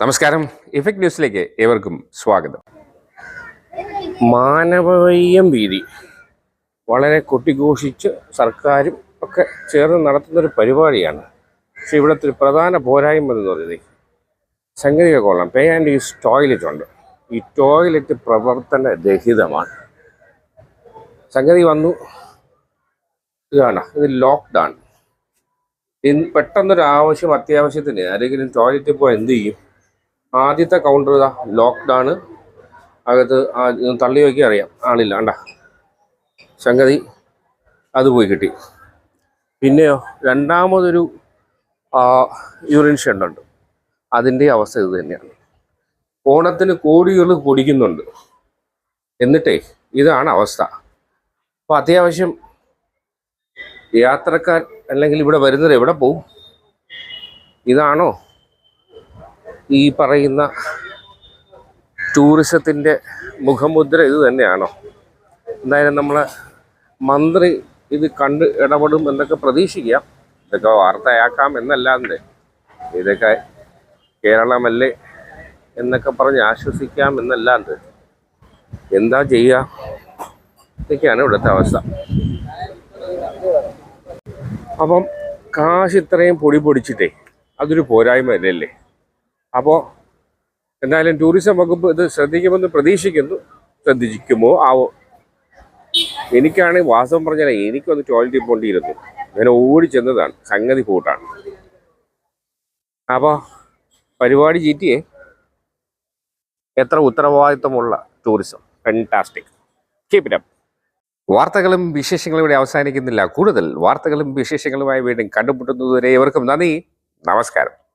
നമസ്കാരം. ഇഫക്ട് ന്യൂസിലേക്ക് ഏവർക്കും സ്വാഗതം. മാനവീയം വീതി വളരെ കൊട്ടിഘോഷിച്ച് സർക്കാരും ഒക്കെ ചേർന്ന് നടത്തുന്നൊരു പരിപാടിയാണ്. പക്ഷേ ഇവിടുത്തെ ഒരു പ്രധാന പോരായ്മ എന്ന് പറയുന്നത് സംഗതിക കൊള്ളാം പേ ആൻഡ് യൂസ് ടോയ്ലറ്റ് ഉണ്ട്. ഈ ടോയ്ലറ്റ് പ്രവർത്തന രഹിതമാണ് സംഗതി വന്നു. ഇതാണ് ഇത് ലോക്ക്ഡൗൺ പെട്ടെന്നൊരു ആവശ്യം അത്യാവശ്യത്തിന് ആരെങ്കിലും ടോയ്ലറ്റിൽ പോയി എന്ത് ചെയ്യും? ആദ്യത്തെ കൗണ്ടർ ഇതാ ലോക്ക്ഡൗൺ അകത്ത് തള്ളി നോക്കി അറിയാം. ആളില്ല കണ്ട. സംഗതി അത് പോയി കിട്ടി. പിന്നെയോ രണ്ടാമതൊരു യൂറിൻ ഷെഡുണ്ട് അതിന്റെ അവസ്ഥ ഇത് തന്നെയാണ്. ഓണത്തിന് കോടികൾ പൊടിക്കുന്നുണ്ട്. എന്നിട്ടേ ഇതാണ് അവസ്ഥ. അപ്പോൾ അത്യാവശ്യം യാത്രക്കാർ അല്ലെങ്കിൽ ഇവിടെ വരുന്നത് എവിടെ പോവും? ഇതാണോ ഈ പറയുന്ന ടൂറിസത്തിന്റെ മുഖമുദ്ര ഇത് തന്നെയാണോ? എന്തായാലും നമ്മൾ മന്ത്രി ഇത് കണ്ട് ഇടപെടും എന്നൊക്കെ പ്രതീക്ഷിക്കാം. ഇതൊക്കെ വാർത്തയാക്കാം എന്നല്ലാതെ. ഇതൊക്കെ കേരളമല്ലേ എന്നൊക്കെ പറഞ്ഞ് ആശ്വസിക്കാം എന്നല്ലാണ്ട് എന്താ ചെയ്യുക ഇതൊക്കെയാണ് ഇവിടുത്തെ അവസ്ഥ. അപ്പം കാശ് ഇത്രയും പൊടി പൊടിച്ചിട്ടേ അതൊരു പോരായ്മ അല്ലല്ലേ അപ്പോൾ എന്തായാലും ടൂറിസം വകുപ്പ് ഇത് ശ്രദ്ധിക്കുമെന്ന് പ്രതീക്ഷിക്കുന്നു. ശ്രദ്ധിക്കുമോ? ആവോ. എനിക്കാണ് വാസം പറഞ്ഞാൽ എനിക്കൊന്ന് ടോയ്ലറ്റിൽ പോണ്ടിയിരുന്നു അങ്ങനെ ഓടി ചെന്നതാണ്. സംഗതി കൂട്ടാണ്. അപ്പോൾ പരിപാടി ചീറ്റിയെ? എത്ര ഉത്തരവാദിത്വമുള്ള tourism fantastic keep it up വാർത്തകളും വിശേഷങ്ങളും ഇവിടെ അവസാനിക്കുന്നില്ല. കൂടുതൽ വാർത്തകളും വിശേഷങ്ങളുമായി വീണ്ടും കണ്ടുമുട്ടുന്നതുവരെ ഏവർക്കും നന്ദി. നമസ്കാരം.